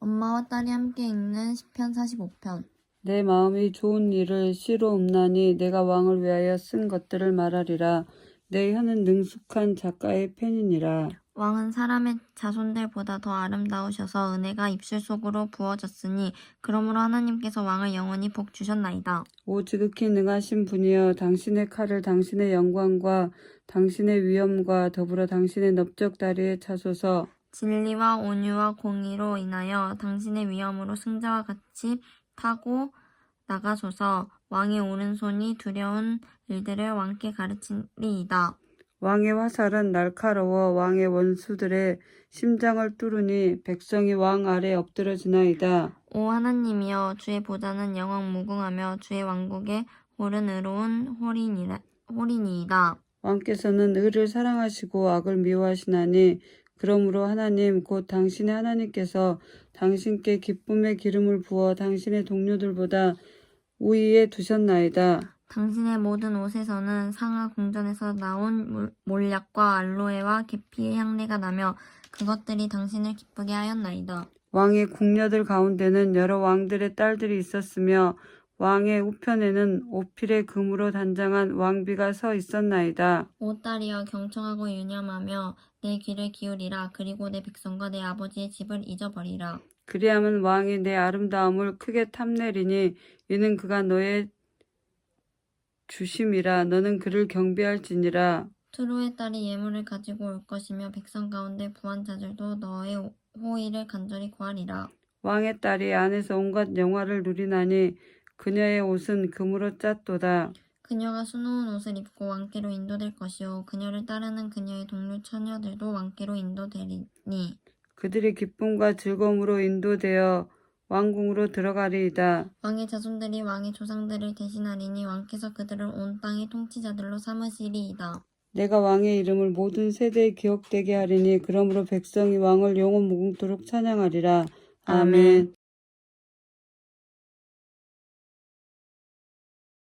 엄마와 딸이 함께 읽는 시편 45편. 내 마음이 좋은 일을 시로 읊나니 내가 왕을 위하여 쓴 것들을 말하리라. 내 혀는 능숙한 작가의 펜이니라. 왕은 사람의 자손들보다 더 아름다우셔서 은혜가 입술 속으로 부어졌으니 그러므로 하나님께서 왕을 영원히 복 주셨나이다. 오 지극히 능하신 분이여 당신의 칼을 당신의 영광과 당신의 위엄과 더불어 당신의 넓적 다리에 차소서 진리와 온유와 공의로 인하여 당신의 위엄으로 승자와 같이 타고 나가소서 왕의 오른손이 두려운 일들을 왕께 가르치리이다. 왕의 화살은 날카로워 왕의 원수들의 심장을 뚫으니 백성이 왕 아래 엎드러지나이다. 오 하나님이여 주의 보좌는 영원 무궁하며 주의 왕국의 홀은 의로운 홀이니라, 홀이니이다. 왕께서는 의를 사랑하시고 악을 미워하시나니 그러므로 하나님 곧 당신의 하나님께서 당신께 기쁨의 기름을 부어 당신의 동료들보다 우위에 두셨나이다. 당신의 모든 옷에서는 상하 궁전에서 나온 물- 몰약과 알로에와 계피의 향내가 나며 그것들이 당신을 기쁘게 하였나이다. 왕의 궁녀들 가운데는 여러 왕들의 딸들이 있었으며 왕의 우편에는 오필의 금으로 단장한 왕비가 서 있었나이다. 오 딸이여 경청하고 유념하며 내 귀를 기울이라 그리고 내 백성과 내 아버지의 집을 잊어버리라. 그리하면 왕이 내 아름다움을 크게 탐내리니 이는 그가 너의 주심이라 너는 그를 경배할지니라. 트로의 딸이 예물을 가지고 올 것이며 백성 가운데 부한 자들도 너의 호의를 간절히 구하리라. 왕의 딸이 안에서 온갖 영화를 누리나니 그녀의 옷은 금으로 짰도다. 그녀가 수놓은 옷을 입고 왕께로 인도될 것이요 그녀를 따르는 그녀의 동료 처녀들도 왕께로 인도되리니 그들이 기쁨과 즐거움으로 인도되어 왕궁으로 들어가리이다. 왕의 자손들이 왕의 조상들을 대신하리니 왕께서 그들을 온 땅의 통치자들로 삼으시리이다. 내가 왕의 이름을 모든 세대에 기억되게 하리니 그러므로 백성이 왕을 영원 무궁토록 찬양하리라. 아멘.